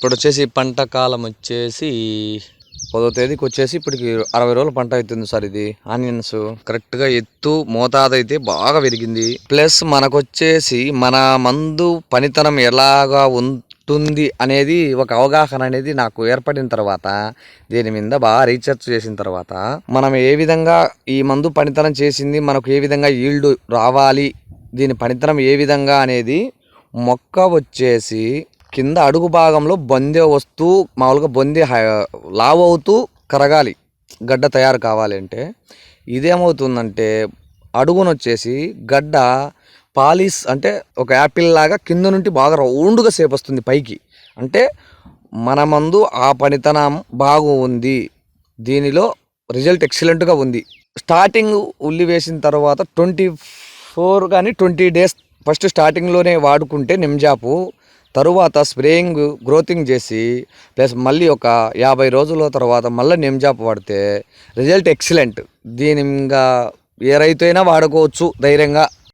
ఇప్పుడు వచ్చేసి పంట కాలం వచ్చేసి పదో తేదీకి వచ్చేసి ఇప్పటికి అరవై రోజుల పంట అవుతుంది సార్ ఇది. ఆనియన్స్ కరెక్ట్గా ఎత్తు మోతాదు అయితే బాగా పెరిగింది ప్లస్ మనకొచ్చేసి మన మందు పనితనం ఎలాగా ఉంటుంది అనేది ఒక అవగాహన అనేది నాకు ఏర్పడిన తర్వాత దీని మీద బాగా రీసెర్చ్ చేసిన తర్వాత మనం ఏ విధంగా ఈ మందు పనితనం చేసింది మనకు ఏ విధంగా ఈల్డ్ రావాలి దీని పనితనం ఏ విధంగా అనేది మొక్క వచ్చేసి కింద అడుగు భాగంలో బొందే వస్తూ మామూలుగా బొందే లావ్ అవుతూ కరగాలి. గడ్డ తయారు కావాలి అంటే ఇదేమవుతుందంటే అడుగును వచ్చేసి గడ్డ పాలిస్ అంటే ఒక యాపిల్ లాగా కింద నుండి బాగా రౌండ్గా సేపు వస్తుంది పైకి. అంటే మన మందు ఆ పనితనం బాగు ఉంది. దీనిలో రిజల్ట్ ఎక్సలెంట్గా ఉంది. స్టార్టింగ్ ఉల్లి వేసిన తర్వాత ట్వంటీ ఫోర్ కానీ ట్వంటీ డేస్ ఫస్ట్ స్టార్టింగ్లోనే వాడుకుంటే నిమ్జాపు తరువాత స్ప్రేయింగ్ గ్రోతింగ్ చేసి ప్లస్ మళ్ళీ ఒక యాభై రోజుల తర్వాత మళ్ళీ నిమ్జాప్ వాడితే రిజల్ట్ ఎక్సలెంట్. దీని ఇంకా ఏ రైతు అయినా వాడుకోవచ్చు ధైర్యంగా.